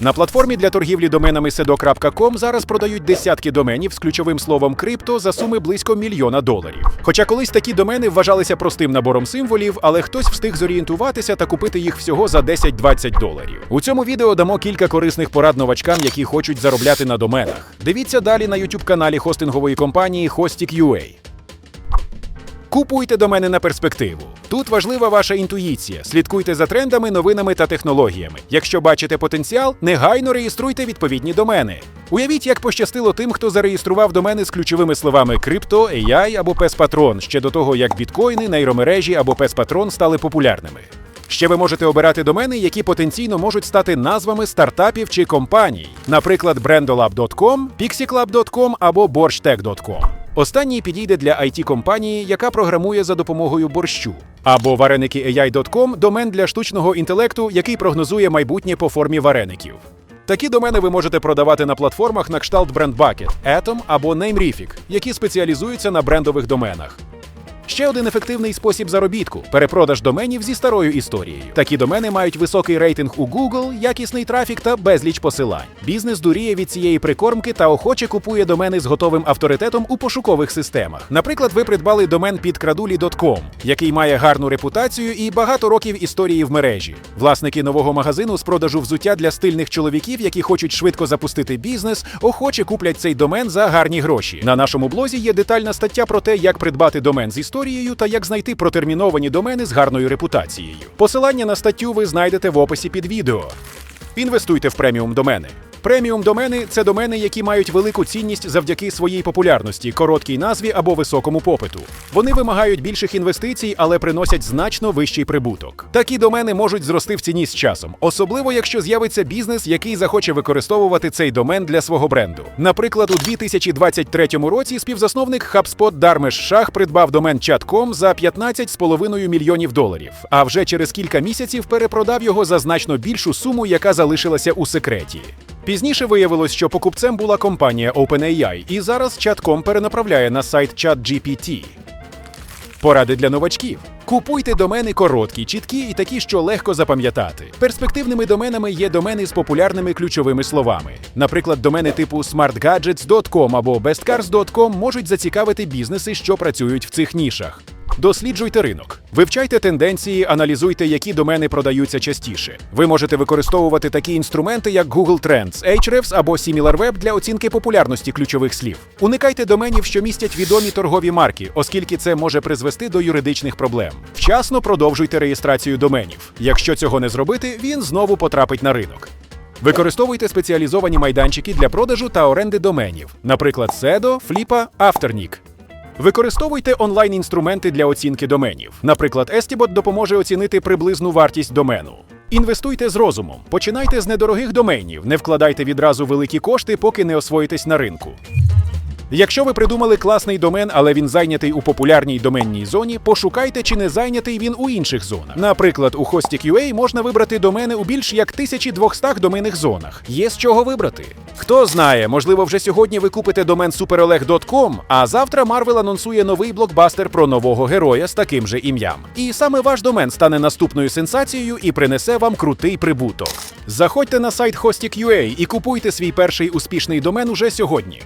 На платформі для торгівлі доменами sedo.com зараз продають десятки доменів з ключовим словом крипто за суми близько мільйона доларів. Хоча колись такі домени вважалися простим набором символів, але хтось встиг зорієнтуватися та купити їх всього за 10-20 доларів. У цьому відео дамо кілька корисних порад новачкам, які хочуть заробляти на доменах. Дивіться далі на youtube каналі хостингової компанії Hostik.ua. Купуйте домени на перспективу. Тут важлива ваша інтуїція. Слідкуйте за трендами, новинами та технологіями. Якщо бачите потенціал, негайно реєструйте відповідні домени. Уявіть, як пощастило тим, хто зареєстрував домени з ключовими словами крипто, AI або пес-патрон ще до того, як біткоїни, нейромережі або пес-патрон стали популярними. Ще ви можете обирати домени, які потенційно можуть стати назвами стартапів чи компаній, наприклад, brandolab.com, pixiclub.com або borschtech.com. Останній підійде для it компанії, яка програмує за допомогою борщу, або вареники.ai.com – домен для штучного інтелекту, який прогнозує майбутнє по формі вареників. Такі домени ви можете продавати на платформах на кшталт BrandBucket, Atom або NameRific, які спеціалізуються на брендових доменах. Ще один ефективний спосіб заробітку перепродаж доменів зі старою історією. Такі домени мають високий рейтинг у Google, якісний трафік та безліч посилань. Бізнес дуріє від цієї прикормки та охоче купує домени з готовим авторитетом у пошукових системах. Наприклад, ви придбали домен під kraduli.com, який має гарну репутацію і багато років історії в мережі. Власники нового магазину з продажу взуття для стильних чоловіків, які хочуть швидко запустити бізнес, охоче куплять цей домен за гарні гроші. На нашому блозі є детальна стаття про те, як придбати домен з історією та як знайти протерміновані домени з гарною репутацією. Посилання на статтю ви знайдете в описі під відео. Інвестуйте в преміум домени. Преміум домени це домени, які мають велику цінність завдяки своїй популярності, короткій назві або високому попиту. Вони вимагають більших інвестицій, але приносять значно вищий прибуток. Такі домени можуть зрости в ціні з часом, особливо якщо з'явиться бізнес, який захоче використовувати цей домен для свого бренду. Наприклад, у 2023 році співзасновник HubSpot Дармеш Шах придбав домен chat.com за 15,5 мільйонів доларів, а вже через кілька місяців перепродав його за значно більшу суму, яка залишилася у секреті. Пізніше виявилось, що покупцем була компанія OpenAI, і зараз Chat.com перенаправляє на сайт ChatGPT. Поради для новачків. Купуйте домени короткі, чіткі і такі, що легко запам'ятати. Перспективними доменами є домени з популярними ключовими словами. Наприклад, домени типу smartgadgets.com або bestcars.com можуть зацікавити бізнеси, що працюють в цих нішах. Досліджуйте ринок, вивчайте тенденції, аналізуйте, які домени продаються частіше. Ви можете використовувати такі інструменти, як Google Trends, Ahrefs або SimilarWeb для оцінки популярності ключових слів. Уникайте доменів, що містять відомі торгові марки, оскільки це може призвести до юридичних проблем. Вчасно продовжуйте реєстрацію доменів. Якщо цього не зробити, він знову потрапить на ринок. Використовуйте спеціалізовані майданчики для продажу та оренди доменів, наприклад, Sedo, Flipa, Afternic. Використовуйте онлайн-інструменти для оцінки доменів. Наприклад, Estibot допоможе оцінити приблизну вартість домену. Інвестуйте з розумом. Починайте з недорогих доменів, не вкладайте відразу великі кошти, поки не освоїтесь на ринку. Якщо ви придумали класний домен, але він зайнятий у популярній доменній зоні, пошукайте, чи не зайнятий він у інших зонах. Наприклад, у Hostik.ua можна вибрати домени у більш як 1200 доменних зонах. Є з чого вибрати. Хто знає, можливо, вже сьогодні ви купите домен superoleg.com, а завтра Marvel анонсує новий блокбастер про нового героя з таким же ім'ям. І саме ваш домен стане наступною сенсацією і принесе вам крутий прибуток. Заходьте на сайт Hostik.ua і купуйте свій перший успішний домен уже сьогодні.